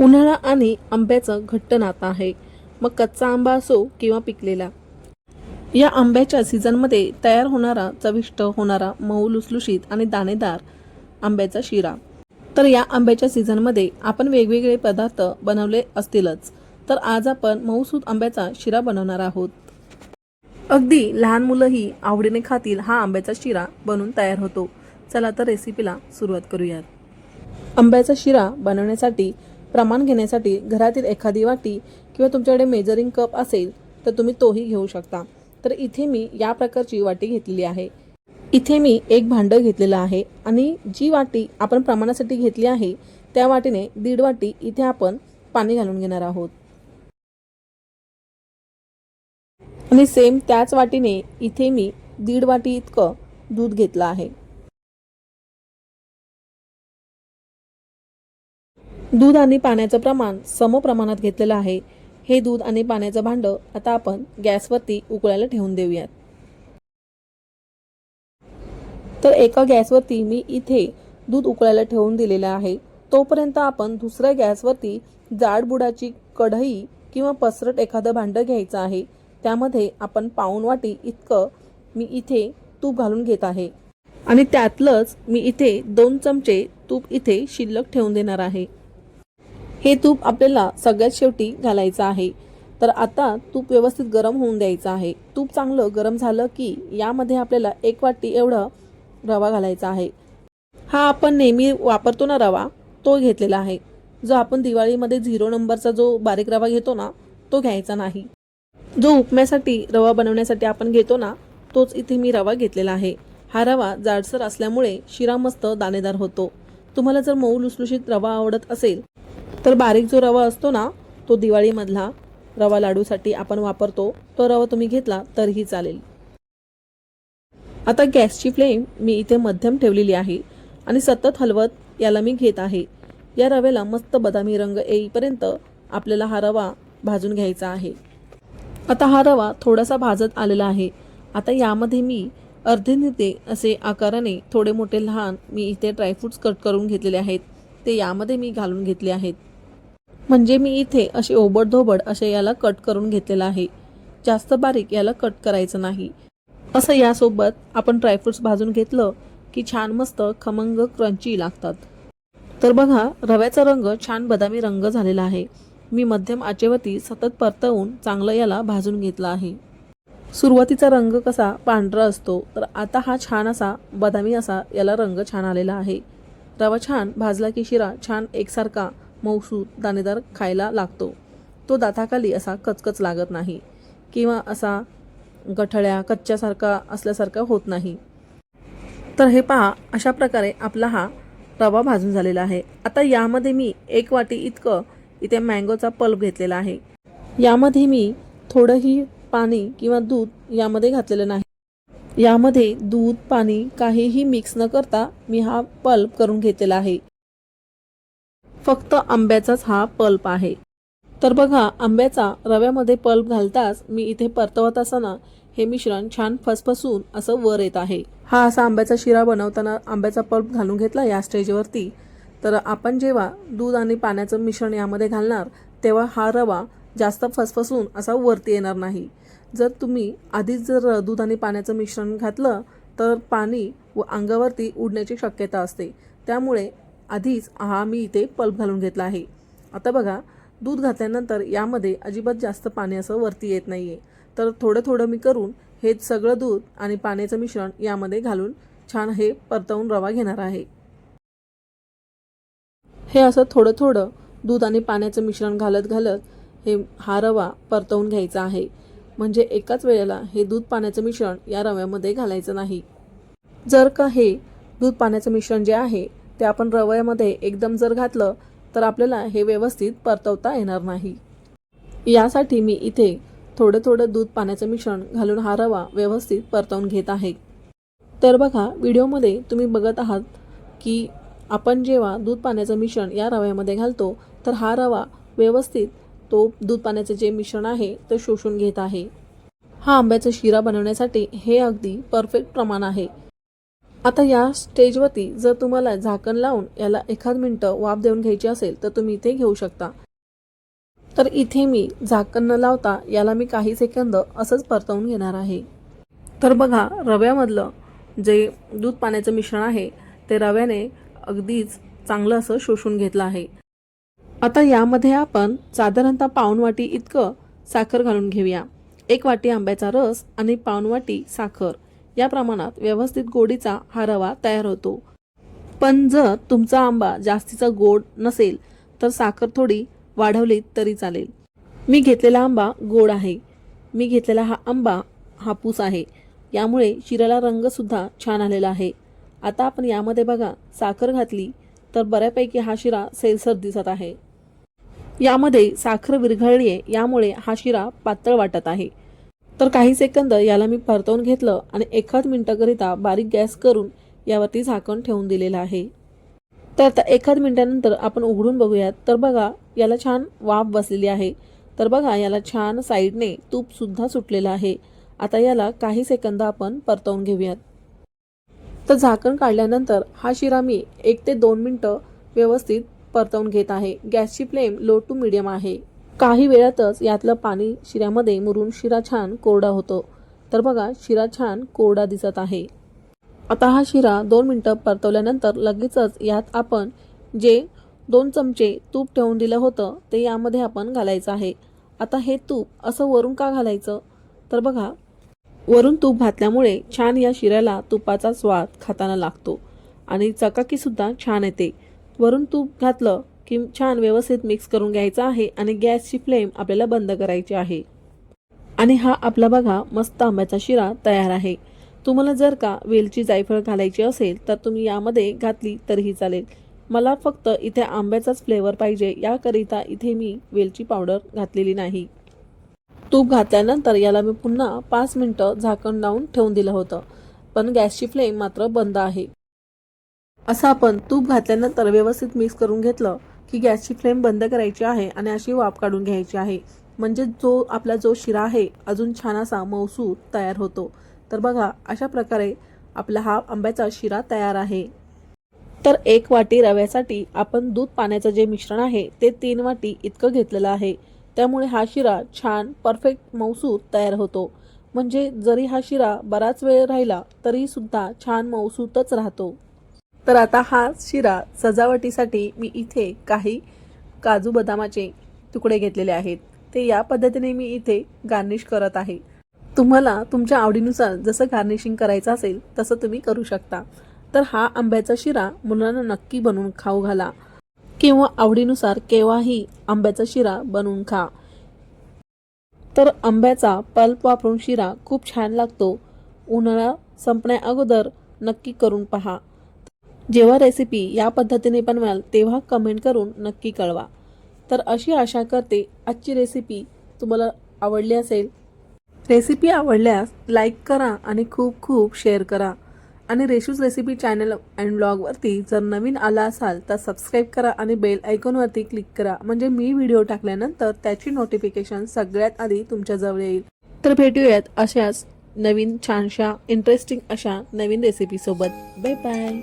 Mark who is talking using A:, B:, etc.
A: उन्हाळा आणि आंब्याचं घट्ट नातं आहे. मग कच्चा आंबा असो किंवा पिकलेला. या आंब्याच्या सीझनमध्ये तयार होणारा चविष्ट होणारा मऊ लुसलुशीत आणि दाणेदार आंब्याचा शिरा. तर या आंब्याच्या सीझनमध्ये आपण वेगवेगळे पदार्थ बनवले असतीलच तर आज आपण मऊसूत आंब्याचा शिरा बनवणार आहोत. अगदी लहान मुलंही आवडीने खातील हा आंब्याचा शिरा बनून तयार होतो. चला तर रेसिपीला सुरुवात करूयात. आंब्याचा शिरा बनवण्यासाठी प्रमाण घेण्यासाठी घरातील एखादी वाटी किंवा तुमच्याकडे मेजरिंग कप असेल तर तुम्ही तोही घेऊ शकता. तर इथे मी या प्रकारची वाटी घेतलेली आहे. इथे मी एक भांडं घेतलेलं आहे आणि जी वाटी आपण प्रमाणासाठी घेतली आहे त्या वाटीने दीड वाटी इथे आपण पाणी घालून घेणार आहोत. आणि सेम त्याच वाटीने इथे मी दीड वाटी इतकं दूध घेतलं आहे. दूध आणि पाण्याचं प्रमाण सम प्रमाणात घेतलेलं आहे. हे दूध आणि पाण्याचं भांडं आता आपण गॅसवरती उकळायला ठेवून देऊयात. तर एका गॅसवरती मी इथे दूध उकळायला ठेवून दिलेलं आहे. तोपर्यंत आपण दुसऱ्या गॅसवरती जाडबुडाची कढई किंवा पसरट एखादं भांडं घ्यायचं आहे. त्यामध्ये आपण पाऊण वाटी इतकं मी इथे तूप घालून घेत आहे. आणि त्यातलंच मी इथे दोन चमचे तूप इथे शिल्लक ठेवून देणार आहे. हे तूप आपल्याला सगळ्यात शेवटी घालायचं आहे. तर आता तूप व्यवस्थित गरम होऊन द्यायचं आहे. तूप चांगलं गरम झालं की यामध्ये आपल्याला एक वाटी एवढं रवा घालायचा आहे. हा आपण नेहमी वापरतो ना रवा तो घेतलेला आहे. जो आपण दिवाळीमध्ये झिरो नंबरचा जो बारीक रवा घेतो ना तो घ्यायचा नाही. जो उपम्यासाठी रवा बनवण्यासाठी आपण घेतो ना तोच इथे मी रवा घेतलेला आहे. हा रवा जाडसर असल्यामुळे शिरा मस्त दाणेदार होतो. तुम्हाला जर मऊ लुसलुशीत रवा आवडत असेल तर बारीक जो रवा असतो ना तो दिवाळीमधला रवा लाडूसाठी आपण वापरतो. तो रवा तुम्ही घेतला तरीही चालेल. आता गॅसची फ्लेम मी इथे मध्यम ठेवलेली आहे आणि सतत हलवत याला मी घेत आहे. या रव्याला मस्त बदामी रंग येईपर्यंत आपल्याला हा रवा भाजून घ्यायचा आहे. आता हा रवा थोडासा भाजत आलेला आहे. आता यामध्ये मी अर्धे निर्धे असे आकाराने थोडे मोठे लहान मी इथे ड्रायफ्रूट्स कट करून घेतलेले आहेत. ते यामध्ये मी घालून घेतले आहेत. म्हणजे मी इथे असे ओबडधोबड असे याला कट करून घेतलेलं आहे. जास्त बारीक याला कट करायचं नाही. असं यासोबत आपण ड्रायफ्रुट्स भाजून घेतलं की छान मस्त खमंग क्रंची लागतात. तर बघा रव्याचा रंग छान बदामी रंग झालेला आहे. मी मध्यम आचेवरती सतत परतवून चांगलं याला भाजून घेतलं आहे. सुरुवातीचा रंग कसा पांढरा असतो तर आता हा छान असा बदामी असा याला रंग छान आलेला आहे. रवा छान भाजला की शिरा छान एकसारखा मौसू दाणेदार खायला लागतो. तो दाताखाली असा कचकच लागत नाही किंवा असा गठळ्या कच्च्यासारखा असल्यासारखा होत नाही. तर हे पहा अशा प्रकारे आपला हा रवा भाजून झालेला आहे. आता यामध्ये मी एक वाटी इतकं इथे मँगोचा पल्प घेतलेला आहे. यामध्ये मी थोडंही पाणी किंवा दूध यामध्ये घातलेलं नाही. यामध्ये दूध पाणी काहीही मिक्स न करता मी हा पल्प करून घेतलेला आहे. फक्त आंब्याचाच हा पल्प आहे. तर बघा आंब्याचा रव्यामध्ये पल्प घालताच मी इथे परतवत असताना हे मिश्रण छान फसफसून असं वर येत आहे. हा असा आंब्याचा शिरा बनवताना आंब्याचा पल्प घालून घेतला या स्टेजवरती. तर आपण जेव्हा दूध आणि पाण्याचं मिश्रण यामध्ये घालणार तेव्हा हा रवा जास्त फसफसून असा वरती येणार नाही. जर तुम्ही आधीच जर दूध आणि पाण्याचं मिश्रण घातलं तर पाणी व अंगावरती उडण्याची शक्यता असते. त्यामुळे आधीच हा मी इथे पल्प घालून घेतला आहे. आता बघा दूध घातल्यानंतर यामध्ये अजिबात जास्त पाणी असं वरती येत नाही आहे तर थोडं थोडं मी करून हे सगळं दूध आणि पाण्याचं मिश्रण यामध्ये घालून छान हे परतवून रवा घेणार आहे. हे असं थोडं थोडं दूध आणि पाण्याचं मिश्रण घालत घालत हे हा रवा परतवून घ्यायचा आहे. म्हणजे एकाच वेळेला हे दूध पाण्याचं मिश्रण या रव्यामध्ये घालायचं नाही. जर का हे दूध पाण्याचं मिश्रण जे आहे ते आपण रव्यामध्ये एकदम जर घातलं तर आपल्याला हे व्यवस्थित परतवता येणार नाही. यासाठी मी इथे थोडं थोडं दूध पाण्याचं मिश्रण घालून हा रवा व्यवस्थित परतवून घेत आहे. तर बघा व्हिडिओमध्ये तुम्ही बघत आहात की आपण जेव्हा दूध पाण्याचं मिश्रण या रव्यामध्ये घालतो तर हा रवा व्यवस्थित तो दूध पाण्याचं जे मिश्रण आहे ते शोषून घेत आहे. हा आंब्याचा शिरा बनवण्यासाठी हे अगदी परफेक्ट प्रमाण आहे. आता या स्टेजवरती जर तुम्हाला झाकण लावून याला एखाद मिनटं वाफ देऊन घ्यायची असेल तर तुम्ही इथे घेऊ शकता. तर इथे मी झाकण न लावता याला मी काही सेकंद असंच परतवून घेणार आहे. तर बघा रव्यामधलं जे दूध पाण्याचं मिश्रण आहे ते रव्याने अगदीच चांगलं असं शोषून घेतलं आहे. आता यामध्ये आपण साधारणतः पाऊण वाटी इतकं साखर घालून घेऊया. एक वाटी आंब्याचा रस आणि पाऊण वाटी साखर. या प्रमाणात व्यवस्थित गोडीचा हा रवा तयार होतो. पण जर तुमचा आंबा जास्तीचा गोड नसेल तर साखर थोडी वाढवली तरी चालेल. मी घेतलेला आंबा गोड आहे. मी घेतलेला हा आंबा हापूस आहे. यामुळे शिऱ्याला रंगसुद्धा छान आलेला आहे. आता आपण यामध्ये बघा साखर घातली तर बऱ्यापैकी हा शिरा सैलसर दिसत आहे. यामध्ये साखर विरघळली आहे यामुळे हा शिरा पातळ वाटत आहे. तर काही सेकंद याला मी परतवून घेतलं आणि एखाद मिनटाकरिता बारीक गॅस करून यावरती झाकण ठेवून दिलेलं आहे. तर आता एखाद मिनटानंतर आपण उघडून बघूयात. तर बघा याला छान वाफ बसलेली आहे. तर बघा याला छान साईडने तूपसुद्धा सुटलेलं आहे. आता याला काही सेकंद आपण परतवून घेऊयात. तर झाकण काढल्यानंतर हा शिरा मी एक ते दोन मिनटं व्यवस्थित परतवून घेत आहे. गॅसची फ्लेम लो टू मिडियम आहे. काही वेळातच यातलं पाणी शिऱ्यामध्ये मुरून शिरा छान कोरडा होतो. तर बघा शिरा छान कोरडा दिसत आहे. आता हा शिरा दोन मिनटं परतवल्यानंतर लगेचच यात आपण जे दोन चमचे तूप ठेवून दिलं होतं ते यामध्ये आपण घालायचं आहे. आता हे तूप असं वरून का घालायचं? तर बघा वरून तूप घातल्यामुळे छान या शिऱ्याला तुपाचा स्वाद खाताना लागतो आणि चकाकीसुद्धा छान येते. वरून तूप घातलं की छान व्यवस्थित मिक्स करून घ्यायचा आहे आणि गॅसची फ्लेम आपल्याला बंद करायची आहे. आणि हा आपला बघा मस्त आंब्याचा शिरा तयार आहे. तुम्हाला जर का वेलची जायफळ घालायची असेल तर तुम्ही यामध्ये घातली तरीही चालेल. मला फक्त इथे आंब्याचाच फ्लेवर पाहिजे याकरिता इथे मी वेलची पावडर घातलेली नाही. तूप घातल्यानंतर याला मी पुन्हा पाच मिनटं झाकण लावून ठेवून दिलं होतं पण गॅसची फ्लेम मात्र बंद आहे. असं आपण तूप घातल्यानंतर व्यवस्थित मिक्स करून घेतलं की गॅसची फ्लेम बंद करायची आहे आणि अशी वाफ काढून घ्यायची आहे. म्हणजे जो आपला जो शिरा आहे अजून छान असा मौसू तयार होतो. तर बघा अशा प्रकारे आपला हा आंब्याचा शिरा तयार आहे. तर एक वाटी रव्यासाठी आपण दूध पाण्याचं जे मिश्रण आहे ते तीन वाटी इतकं घेतलेलं आहे. त्यामुळे हा शिरा छान परफेक्ट मौसूद तयार होतो. म्हणजे जरी हा शिरा बराच वेळ राहिला तरीसुद्धा छान मौसूतच राहतो. तर आता हा शिरा सजावटीसाठी मी इथे काही काजू बदामाचे तुकडे घेतलेले आहेत. ते या पद्धतीने मी इथे गार्निश करत आहे. तुम्हाला तुमच्या आवडीनुसार जसं गार्निशिंग करायचं असेल तसं तुम्ही करू शकता. तर हा आंब्याचा शिरा मुलांना नक्की बनवून खाऊ घाला. किंवा आवडीनुसार केव्हाही आंब्याचा शिरा बनवून खा. तर आंब्याचा पल्प वापरून शिरा खूप छान लागतो. उन्हाळा संपण्या अगोदर नक्की करून पहा. जेव्हा रेसिपी या पद्धतीने बनवाल तेव्हा कमेंट करून नक्की कळवा. तर अशी आशा करते आजची रेसिपी तुम्हाला आवडली असेल. रेसिपी आवडल्यास लाईक करा आणि खूप खूप शेअर करा. आणि रेशूज रेसिपी चॅनल अँड ब्लॉगवरती जर नवीन आला असाल तर सबस्क्राईब करा आणि बेल आयकॉनवरती क्लिक करा. म्हणजे मी व्हिडिओ टाकल्यानंतर त्याची नोटिफिकेशन सगळ्यात आधी तुमच्याजवळ येईल. तर भेटूयात अशाच नवीन छानशा इंटरेस्टिंग अशा नवीन रेसिपीसोबत बाय बाय